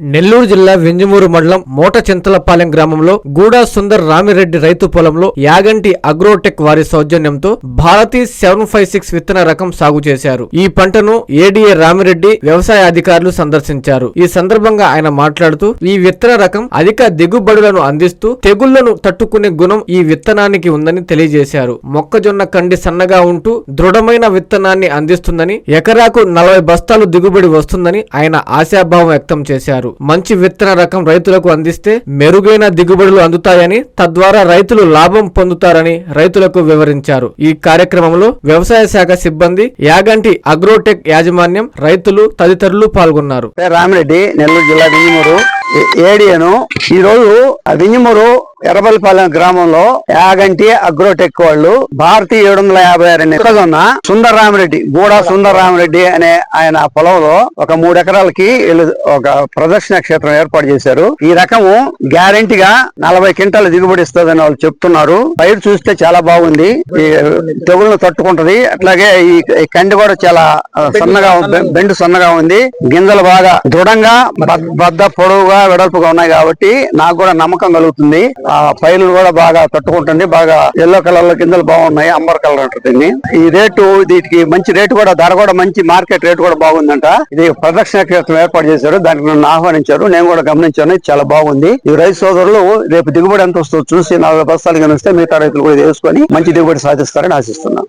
నెల్లూరు జిల్లా వెంజమూరు మండలం మోట చింతలపాలెం గ్రామంలో గూడా సుందర్ రామిరెడ్డి రైతు పొలంలో యాగంటి అగ్రోటెక్ వారి సౌజన్యంతో భారతీ సెవెన్ ఫైవ్ సిక్స్ విత్తన రకం సాగు చేశారు. ఈ పంటను ఏడీఏ రామిరెడ్డి వ్యవసాయ అధికారులు సందర్శించారు. ఈ సందర్భంగా ఆయన మాట్లాడుతూ ఈ విత్తన రకం అధిక దిగుబడులను అందిస్తూ తెగుళ్ళను తట్టుకునే గుణం ఈ విత్తనానికి ఉందని తెలియజేశారు. మొక్కజొన్న కండి సన్నగా ఉంటూ దృఢమైన విత్తనాన్ని అందిస్తుందని ఎకరాకు నలభై బస్తాలు దిగుబడి వస్తుందని ఆయన ఆశాభావం వ్యక్తం చేశారు. మంచి విత్తన రకం రైతులకు అందిస్తే మెరుగైన దిగుబడులు అందుతాయని తద్వారా రైతులు లాభం పొందుతారని రైతులకు వివరించారు. ఈ కార్యక్రమంలో వ్యవసాయ శాఖ సిబ్బంది యాగంటి అగ్రోటెక్ యాజమాన్యం రైతులు తదితరులు పాల్గొన్నారు. రామిరెడ్డి నెల్లూరు జిల్లా వింజమూరు. ఏడియను ఈ రోజు ఆ వింజమూరు ఎర్రబల్లిపాలెం గ్రామంలో యాగంటి అగ్రోటెక్ వాళ్ళు భారతీయ ఏడు వందల యాభై ఆరు అనే మొక్కజొన్న సుందర రామిరెడ్డి గూడా సుందర రామిరెడ్డి అనే ఆయన పొలంలో ఒక మూడు ఎకరాలకి ఒక ప్రదర్శన క్షేత్రం ఏర్పాటు చేశారు. ఈ రకము గ్యారంటీగా నలభై క్వింటాల దిగుబడి ఇస్తుందని వాళ్ళు చెప్తున్నారు. పైరు చూస్తే చాలా బాగుంది. ఈ తెగులను తట్టుకుంటది. అట్లాగే ఈ కండి కూడా చాలా సన్నగా బెండు సన్నగా ఉంది. గింజలు బాగా దృఢంగా బద్ద పొడవుగా వెడల్పుగా ఉన్నాయి కాబట్టి నాకు కూడా నమ్మకం కలుగుతుంది. పైన పైర్లు కూడా బాగా తట్టుకుంటుంది బాగా ఎల్లో కలర్లో గింజలు బాగున్నాయి అంబర్ కలర్ ఉంటుంది దీన్ని. ఈ రేటు వీటికి మంచి రేటు కూడా ధర కూడా మంచి మార్కెట్ రేటు కూడా బాగుందంట. ఇది ప్రదక్షిణ క్రితం ఏర్పాటు చేశారు దానికి నన్ను ఆహ్వానించారు నేను కూడా గమనించాను చాలా బాగుంది. ఈ రైతు సోదరులు రేపు దిగుబడి ఎంత వస్తుందో చూసి నలభై బస్తాలు కనిపిస్తే మిగతా రైతులు కూడా ఇది వేసుకొని మంచి దిగుబడి సాధిస్తారని ఆశిస్తున్నాను